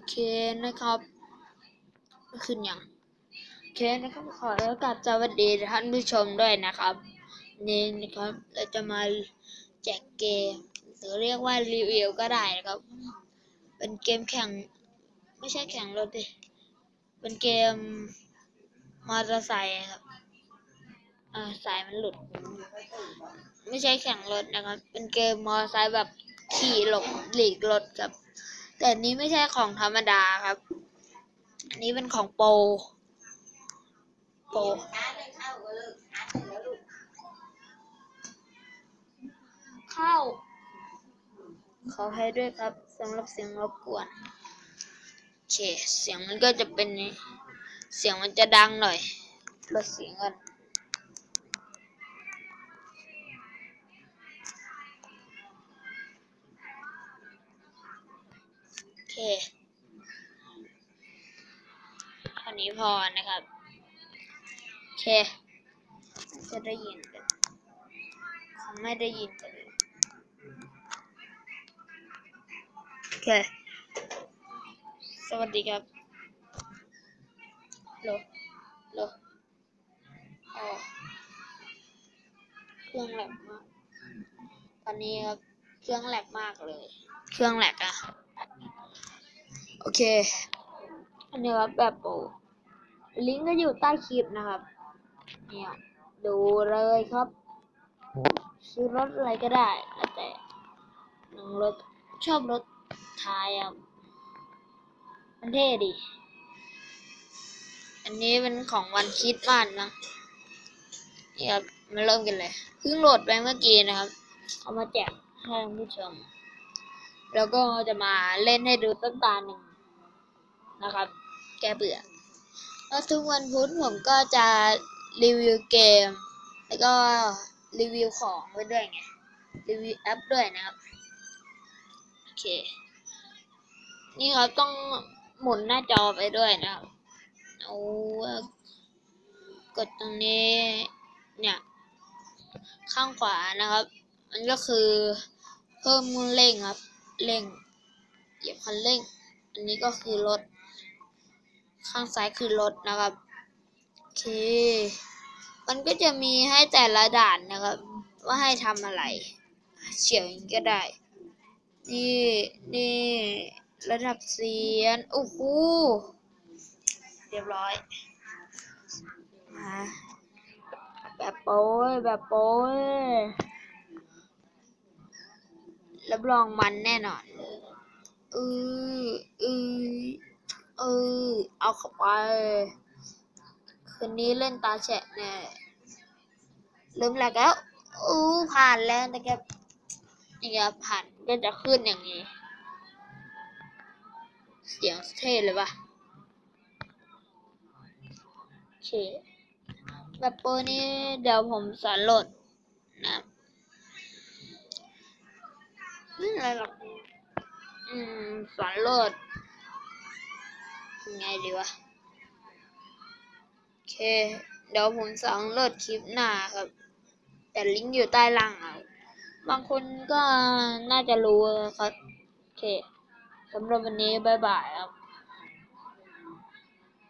โอเคนะครับ ขึ้นยังโอเคนะครับขอแล้วกับสวัสดีท่านผู้ชมด้วยนะครับ นี่นะครับเราจะมาแจกเกมหรือเรียกว่ารีวิวก็ได้นะครับ เป็นเกมแข่ง ไม่ใช่แข่งรถดิเป็นเกมมอเตอร์ไซค์ครับอ่าสายมันหลุด ไม่ใช่แข่งรถนะครับ เป็นเกมมอเตอร์ไซค์แบบขี่หลบหลีกรถครับ แต่อันนี้ไม่ใช่ของธรรมดาครับ อันนี้เป็นของโปรโปรเข้า ขอให้ด้วยครับสำหรับเสียงรบกวนโอเค เสียงมันก็จะเป็นนี้ เสียงมันจะดังหน่อยลดเสียงกันโอเคเท่านี้พอนะครับ โอเค จะได้ยินกันคงไม่ได้ยินกันเลยโอเค สวัสดีครับโลโลอ๋อเครื่องแหลกมาก ตอนนี้ครับ เครื่องแหลกมากเลย เครื่องแหลกอะ โอเค อันนี้ครับแบบโปรลิงก์ก็อยู่ใต้คลิปนะครับ เนี่ยดูเลยครับ ซื้อรถอะไรก็ได้แล้วแต่หนังรถชอบรถท้ายอะมันเท่ดี อันนี้เป็นของวันคิดมานนะนี่ครับมาเริ่มกันเลยเพิ่งโหลดไปเมื่อกี้นะครับ เอามาแจกให้ท่านผู้ชม แล้วก็จะมาเล่นให้ดูต้นตาหนึ่ง นะครับ แกเบื่อแล้วทุกวันพุธผมก็จะรีวิวเกม แล้วก็รีวิวของไปด้วยไง รีวิวแอปด้วยนะครับ โอเค นี่ครับต้องหมุนหน้าจอไปด้วยนะครับเอากดตรงนี้เนี่ย ข้างขวานะครับ มันก็คือเพิ่มเร่งครับ เร่ง เหยียบคันเร่ง อันนี้ก็คือรถ ข้างซ้ายคือรถนะครับโอเค มันก็จะมีให้แต่ละด่านนะครับ ว่าให้ทำอะไรเฉียวอย่างก็ได้ นี่นี่ระดับเสียนโอ้โหเรียบร้อยมาแบบโป้ยแบบโป้ยรับรองมันแน่นอนเออเออ เออเอาเข้าไป คืนนี้เล่นตาแฉะแน่ลืมแล้วอู้ผ่านแล้วนะครับนี่ครับผ่านก็จะขึ้นอย่างนี้ เสียงเท่เลยปะโอเคแบบโปรนี้เดี๋ยวผมสอนโหลดนะไม่อะไรหรอกอืมสอนโหลด ไงดีวะ โอเค เดี๋ยวผมสองโหลดคลิปหน้าครับ แต่ลิงก์อยู่ใต้ล่างอะบางคนก็น่าจะรู้ครับ โอเคสำหรับวันนี้ บ๊ายบายครับ